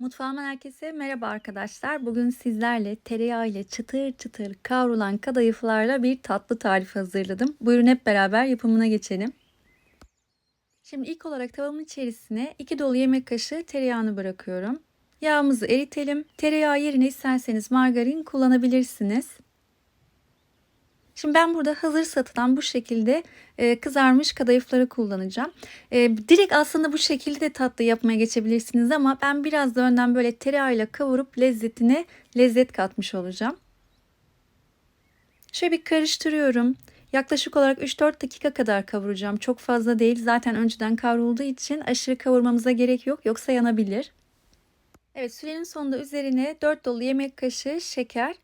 Mutfağımdan herkese merhaba arkadaşlar. Bugün sizlerle tereyağı ile çıtır çıtır kavrulan kadayıflarla bir tatlı tarifi hazırladım. Buyurun hep beraber yapımına geçelim. Şimdi ilk olarak tavamın içerisine 2 dolu yemek kaşığı tereyağını bırakıyorum. Yağımızı eritelim. Tereyağı yerine isterseniz margarin kullanabilirsiniz. Şimdi ben burada hazır satılan bu şekilde e, kızarmış kadayıfları kullanacağım. E, direkt aslında bu şekilde de tatlı yapmaya geçebilirsiniz ama ben biraz da önden böyle tereyağıyla kavurup lezzetine lezzet katmış olacağım. Şöyle bir karıştırıyorum. Yaklaşık olarak 3-4 dakika kadar kavuracağım. Çok fazla değil. Zaten önceden kavrulduğu için aşırı kavurmamıza gerek yok. Yoksa yanabilir. Evet sürenin sonunda üzerine 4 dolu yemek kaşığı şeker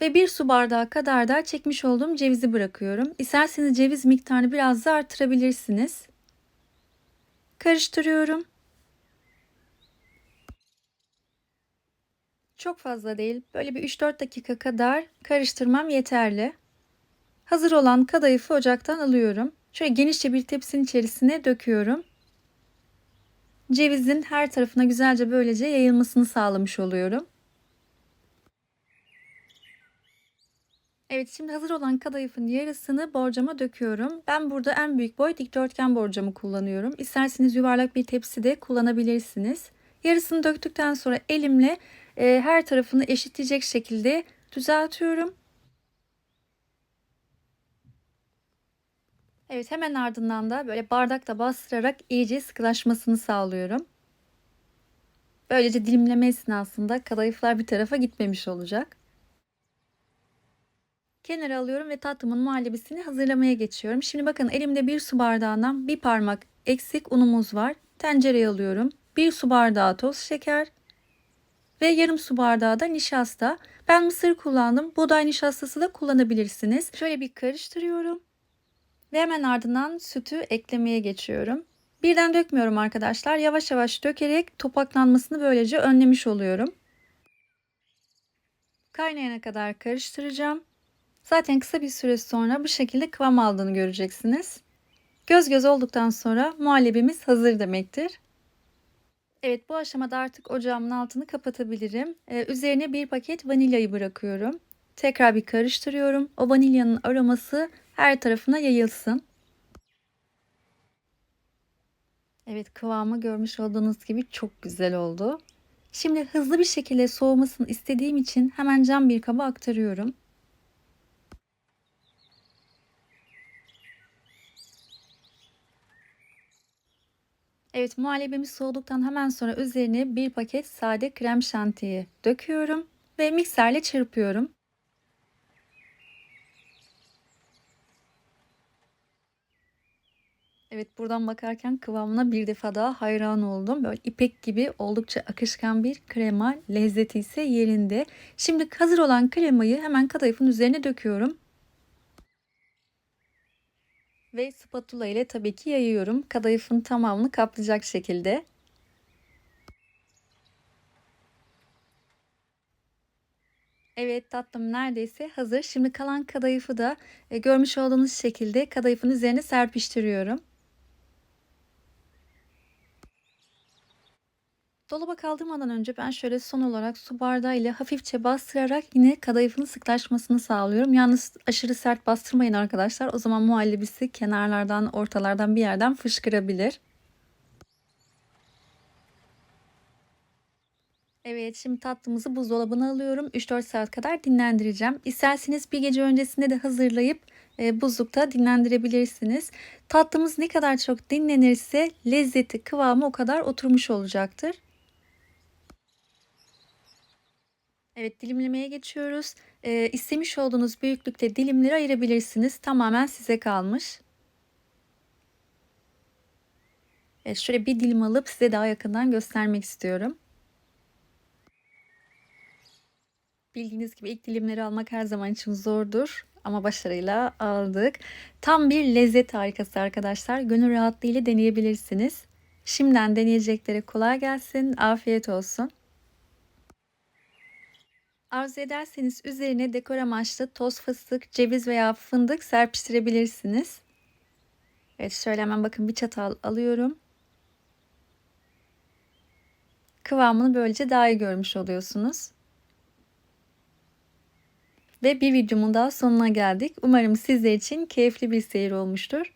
ve bir su bardağı kadar da çekmiş olduğum cevizi bırakıyorum. İsterseniz ceviz miktarını biraz da artırabilirsiniz. Karıştırıyorum. Çok fazla değil. Böyle bir 3-4 dakika kadar karıştırmam yeterli. Hazır olan kadayıfı ocaktan alıyorum. Şöyle genişçe bir tepsinin içerisine döküyorum. Cevizin her tarafına güzelce böylece yayılmasını sağlamış oluyorum. Evet şimdi hazır olan kadayıfın yarısını borcama döküyorum. Ben burada en büyük boy dikdörtgen borcamı kullanıyorum. İsterseniz yuvarlak bir tepsi de kullanabilirsiniz. Yarısını döktükten sonra elimle e, her tarafını eşitleyecek şekilde düzeltiyorum. Evet hemen ardından da böyle bardakla bastırarak iyice sıkılaşmasını sağlıyorum. Böylece dilimleme esnasında kadayıflar bir tarafa gitmemiş olacak. Kenara alıyorum ve tatlımın muhallebisini hazırlamaya geçiyorum. Şimdi bakın elimde bir su bardağından bir parmak eksik unumuz var. Tencereye alıyorum. Bir su bardağı toz şeker ve yarım su bardağı da nişasta. Ben mısır kullandım. Buğday nişastası da kullanabilirsiniz. Şöyle bir karıştırıyorum. Ve hemen ardından sütü eklemeye geçiyorum. Birden dökmüyorum arkadaşlar. Yavaş yavaş dökerek topaklanmasını böylece önlemiş oluyorum. Kaynayana kadar karıştıracağım. Zaten kısa bir süre sonra bu şekilde kıvam aldığını göreceksiniz. Göz göz olduktan sonra muhallebimiz hazır demektir. Evet bu aşamada artık ocağımın altını kapatabilirim. Ee, üzerine bir paket vanilyayı bırakıyorum. Tekrar bir karıştırıyorum. O vanilyanın aroması her tarafına yayılsın. Evet kıvamı görmüş olduğunuz gibi çok güzel oldu. Şimdi hızlı bir şekilde soğumasını istediğim için hemen cam bir kaba aktarıyorum. Evet muhallebimiz soğuduktan hemen sonra üzerine bir paket sade krem şantiyi döküyorum ve mikserle çırpıyorum. Evet buradan bakarken kıvamına bir defa daha hayran oldum. Böyle ipek gibi oldukça akışkan bir krema. Lezzeti ise yerinde. Şimdi hazır olan kremayı hemen kadayıfın üzerine döküyorum. Ve spatula ile tabii ki yayıyorum. Kadayıfın tamamını kaplayacak şekilde. Evet tatlım neredeyse hazır. Şimdi kalan kadayıfı da e, görmüş olduğunuz şekilde kadayıfın üzerine serpiştiriyorum. Dolaba kaldırmadan önce ben şöyle son olarak su bardağı ile hafifçe bastırarak yine kadayıfın sıklaşmasını sağlıyorum. Yalnız aşırı sert bastırmayın arkadaşlar. O zaman muhallebisi kenarlardan, ortalardan bir yerden fışkırabilir. Evet şimdi tatlımızı buzdolabına alıyorum. 3-4 saat kadar dinlendireceğim. İsterseniz bir gece öncesinde de hazırlayıp e, buzlukta dinlendirebilirsiniz. Tatlımız ne kadar çok dinlenirse lezzeti, kıvamı o kadar oturmuş olacaktır. Evet dilimlemeye geçiyoruz. Ee, istemiş olduğunuz büyüklükte dilimleri ayırabilirsiniz. Tamamen size kalmış. Evet, şöyle bir dilim alıp size daha yakından göstermek istiyorum. Bildiğiniz gibi ilk dilimleri almak her zaman için zordur. Ama başarıyla aldık. Tam bir lezzet harikası arkadaşlar. Gönül rahatlığıyla deneyebilirsiniz. Şimdiden deneyeceklere kolay gelsin. Afiyet olsun. Arzu ederseniz üzerine dekor amaçlı toz fıstık, ceviz veya fındık serpiştirebilirsiniz. Evet şöyle hemen bakın bir çatal alıyorum. kıvamını böylece daha iyi görmüş oluyorsunuz. Ve bir videomun daha sonuna geldik. Umarım sizler için keyifli bir seyir olmuştur.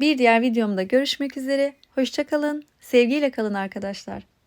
Bir diğer videomda görüşmek üzere. Hoşçakalın. Sevgiyle kalın arkadaşlar.